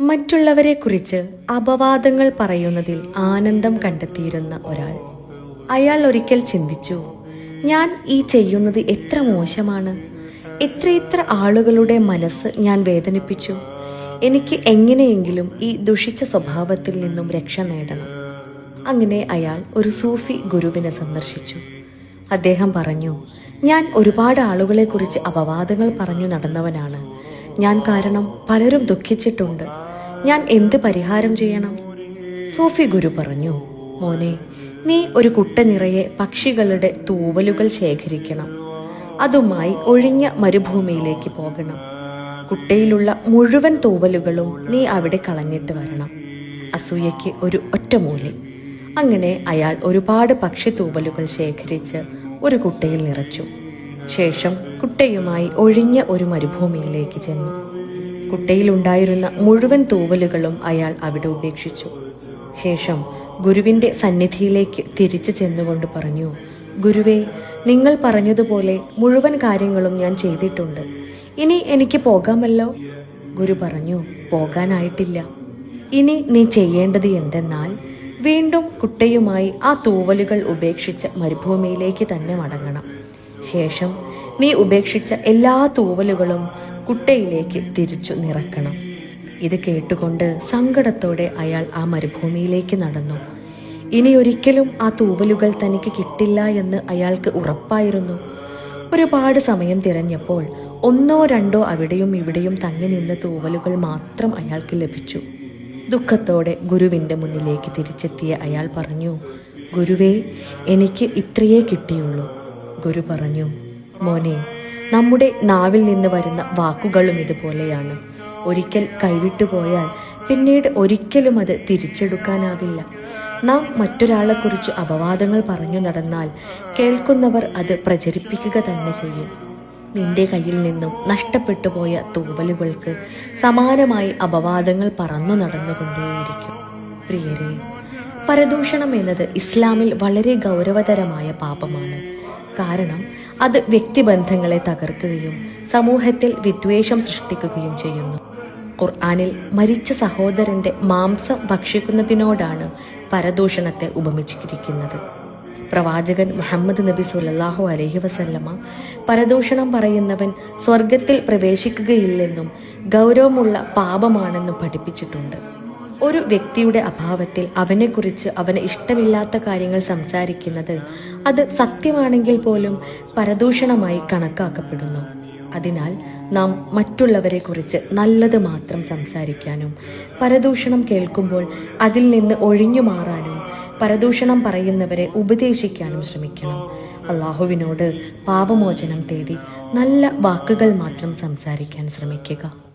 മറ്റുള്ളവരെക്കുറിച്ച് അപവാദങ്ങൾ പറയുന്നതിൽ ആനന്ദം കണ്ടെത്തിയിരുന്ന ഒരാൾ. അയാൾ ഒരിക്കൽ ചിന്തിച്ചു ഞാൻ ഈ ചെയ്യുന്നത് എത്ര മോശമാണ്. എത്രയെത്ര ആളുകളുടെ മനസ്സ് ഞാൻ വേദനിപ്പിച്ചു. എനിക്ക് എങ്ങനെയെങ്കിലും ഈ ദുഷിച്ച സ്വഭാവത്തിൽ നിന്നും രക്ഷ നേടണം. അങ്ങനെ അയാൾ ഒരു സൂഫി ഗുരുവിനെ സന്ദർശിച്ചു. അദ്ദേഹം പറഞ്ഞു ഞാൻ ഒരുപാട് ആളുകളെ കുറിച്ച് അപവാദങ്ങൾ പറഞ്ഞു നടന്നവനാണ്. ഞാൻ കാരണം പലരും ദുഃഖിച്ചിട്ടുണ്ട്. ഞാൻ എന്ത് പരിഹാരം ചെയ്യണം? സോഫി ഗുരു പറഞ്ഞു മോനെ നീ ഒരു കുട്ട നിറയെ പക്ഷികളുടെ തൂവലുകൾ ശേഖരിക്കണം. അതുമായി ഒഴിഞ്ഞ മരുഭൂമിയിലേക്ക് പോകണം. കുട്ടയിലുള്ള മുഴുവൻ തൂവലുകളും നീ അവിടെ കളഞ്ഞിട്ട് വരണം. അസൂയയ്ക്ക് ഒരു ഒറ്റമൂലി. അങ്ങനെ അയാൾ ഒരുപാട് പക്ഷി തൂവലുകൾ ശേഖരിച്ച് ഒരു കുട്ടയിൽ നിറച്ചു. ശേഷം കുട്ടയുമായി ഒഴിഞ്ഞ ഒരു മരുഭൂമിയിലേക്ക് ചെന്നു. കുട്ടയിലുണ്ടായിരുന്ന മുഴുവൻ തൂവലുകളും അയാൾ അവിടെ ഉപേക്ഷിച്ചു. ശേഷം ഗുരുവിന്റെ സന്നിധിയിലേക്ക് തിരിച്ചു ചെന്നുകൊണ്ട് പറഞ്ഞു ഗുരുവേ നിങ്ങൾ പറഞ്ഞതുപോലെ മുഴുവൻ കാര്യങ്ങളും ഞാൻ ചെയ്തിട്ടുണ്ട്. ഇനി എനിക്ക് പോകാമല്ലോ? ഗുരു പറഞ്ഞു പോകാനായിട്ടില്ല. ഇനി നീ ചെയ്യേണ്ടത് എന്തെന്നാൽ വീണ്ടും കുട്ടയുമായി ആ തൂവലുകൾ ഉപേക്ഷിച്ച് മരുഭൂമിയിലേക്ക് തന്നെ മടങ്ങണം. ശേഷം നീ ഉപേക്ഷിച്ച എല്ലാ തൂവലുകളും കുട്ടയിലേക്ക് തിരിച്ചു നിറക്കണം. ഇത് കേട്ടുകൊണ്ട് സങ്കടത്തോടെ അയാൾ ആ മരുഭൂമിയിലേക്ക് നടന്നു. ഇനി ഒരിക്കലും ആ തൂവലുകൾ തനിക്ക് കിട്ടില്ല എന്ന് അയാൾക്ക് ഉറപ്പായിരുന്നു. ഒരുപാട് സമയം തിരഞ്ഞപ്പോൾ ഒന്നോ രണ്ടോ അവിടെയും ഇവിടെയും തങ്ങി നിന്ന തൂവലുകൾ മാത്രം അയാൾക്ക് ലഭിച്ചു. ദുഃഖത്തോടെ ഗുരുവിന്റെ മുന്നിലേക്ക് തിരിച്ചെത്തിയ അയാൾ പറഞ്ഞു ഗുരുവേ എനിക്ക് ഇത്രയേ കിട്ടിയുള്ളൂ. ഗുരു പറഞ്ഞു മോനെ നമ്മുടെ നാവിൽ നിന്ന് വരുന്ന വാക്കുകളും ഇതുപോലെയാണ്. ഒരിക്കൽ കൈവിട്ടുപോയാൽ പിന്നീട് ഒരിക്കലും അത് തിരിച്ചെടുക്കാനാവില്ല. നാം മറ്റൊരാളെക്കുറിച്ച് അപവാദങ്ങൾ പറഞ്ഞു നടന്നാൽ കേൾക്കുന്നവർ അത് പ്രചരിപ്പിക്കുക തന്നെ ചെയ്യും. നിന്റെ കയ്യിൽ നിന്നും നഷ്ടപ്പെട്ടു പോയ തൂവലുകൾക്ക് സമാനമായി അപവാദങ്ങൾ പറന്നു നടന്നുകൊണ്ടേയിരിക്കും. പ്രിയരെ പരദൂഷണം എന്നത് ഇസ്ലാമിൽ വളരെ ഗൗരവതരമായ പാപമാണ്. കാരണം അത് വ്യക്തിബന്ധങ്ങളെ തകർക്കുകയും സമൂഹത്തിൽ വിദ്വേഷം സൃഷ്ടിക്കുകയും ചെയ്യുന്നു. ഖുർആാനിൽ മരിച്ച സഹോദരന്റെ മാംസം ഭക്ഷിക്കുന്നതിനോടാണ് പരദൂഷണത്തെ ഉപമിച്ചിരിക്കുന്നത്. പ്രവാചകൻ മുഹമ്മദ് നബി സുലല്ലാഹു അലഹി വസല്ലമ പരദൂഷണം പറയുന്നവൻ സ്വർഗത്തിൽ പ്രവേശിക്കുകയില്ലെന്നും ഗൗരവമുള്ള പാപമാണെന്നും പഠിപ്പിച്ചിട്ടുണ്ട്. ഒരു വ്യക്തിയുടെ അഭാവത്തിൽ അവനെക്കുറിച്ച് അവന് ഇഷ്ടമില്ലാത്ത കാര്യങ്ങൾ സംസാരിക്കുന്നത് അത് സത്യമാണെങ്കിൽ പോലും പരദൂഷണമായി കണക്കാക്കപ്പെടുന്നു. അതിനാൽ നാം മറ്റുള്ളവരെക്കുറിച്ച് നല്ലത് മാത്രം സംസാരിക്കാനും പരദൂഷണം കേൾക്കുമ്പോൾ അതിൽ നിന്ന് ഒഴിഞ്ഞു മാറാനും പരദൂഷണം പറയുന്നവരെ ഉപദേശിക്കാനും ശ്രമിക്കണം. അള്ളാഹുവിനോട് പാപമോചനം തേടി നല്ല വാക്കുകൾ മാത്രം സംസാരിക്കാൻ ശ്രമിക്കുക.